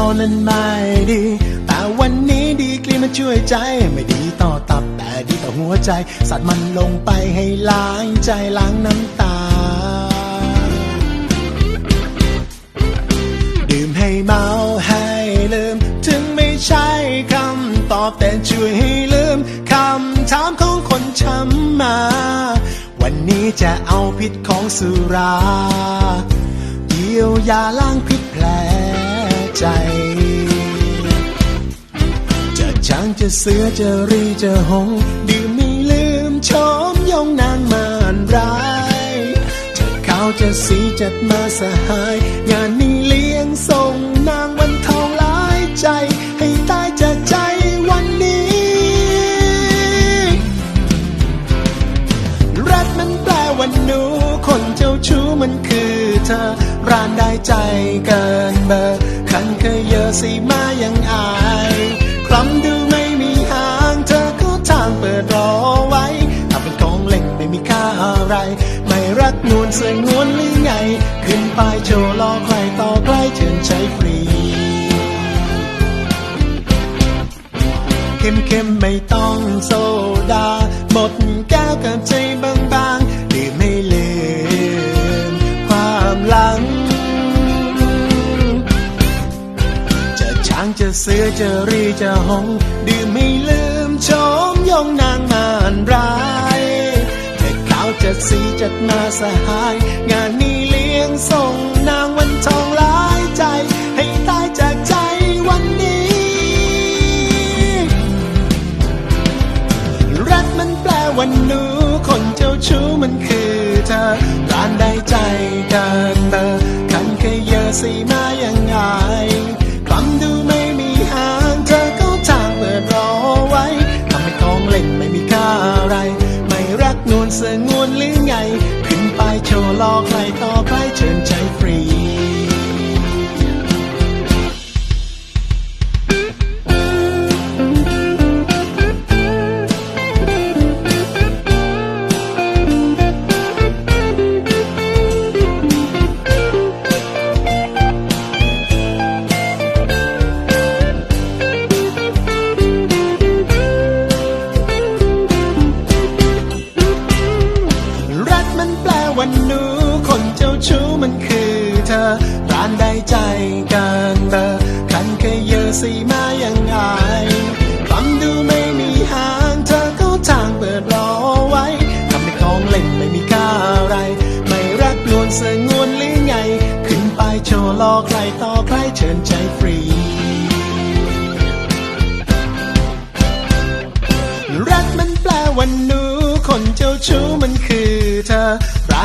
เรานั้นไม่ดี แต่วันนี้ดีกรีมันช่วยใจ ไม่ดีต่อตับแต่ดีต่อหัวใจ สัตว์มันลงไปให้ล้างใจล้างน้ำตา ดื่มให้เมาให้ลืม ถึงไม่ใช่คำตอบแต่ช่วยให้ลืมคำถามของคนช้ำมา วันนี้จะเอาพิษของสุราเยียวยาล้างพิษ ใจ จะช้างจะเสือจะรีจะหง ดื่มไม่ลืมชมยงนางมารร้ายจะขาวจะสีจัดมาสหาย งานนี้เลี้ยงส่งนางวันทองหลายใจ ให้ตายจากใจวันนี้ รักมันแปลว่าหนูคนเจ้าชู้มันคือเธอร้านได้ใจเกินเบอร์ สีมายังอายคลำดูไม่มีหางเธอก็ทางเปิดรอไว้ถ้าเป็นของเล่นไม่มีค่าอะไร ไม่รักนวลเสยนวลหรือไง ขึ้นไปายโชว์รอใครต่อใกล้เชิญใช้ฟรี เข้มเข้มๆไม่ต้องโซดาหมด จะช้างจะเสือจะรีจะหง ดื่มไม่ลืมชมยงนางมารร้ายจะขาวจะสีจัดมาสหาย งานนี้เลี้ยงส่งนางวันทองหลายใจ ให้ตายจากใจวันนี้ รักมันแปลว่าหนูคนเจ้าชู้มันคือเธอร้านได้ใจกันเตอคันเคยเยอสีมายังไง ลว่าหนูคนเจ้าชู้มันคือเธอ ร้านได้ใจกันเบอคันเคยเยอะสีมาอยังไงคำดูไม่มีหางเธอก็ทางเปิดรอไว้ทำให้ของเล่นไม่มีค่าอะไร ไม่รักนวลเสงวนหรือไง ขึ้นไปโชว์รอใครต่อใครเชิญใจฟรีรักมันแปลว่าหนูคนเจ้าชู้มันคือ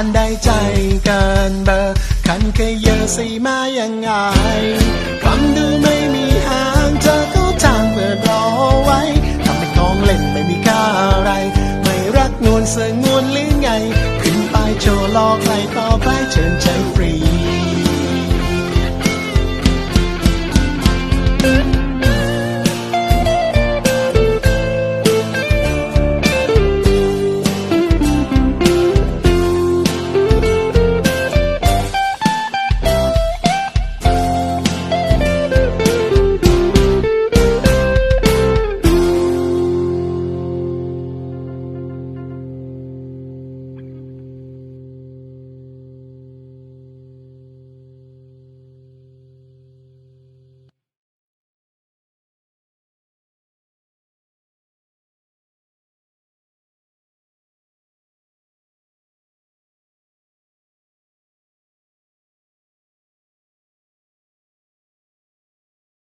านได้ใจกันเบอร์คันเคยเยอะสีมายังไงคำดูไม่มีหางเธอก็จางเปิดรอไว้ทำเป็นของเล่นไม่มีค่าอะไร ไม่รักนวลเสงวนหรือไง ขึ้นไปโชว์ลอใครต่อไปรเชิญใจฟรี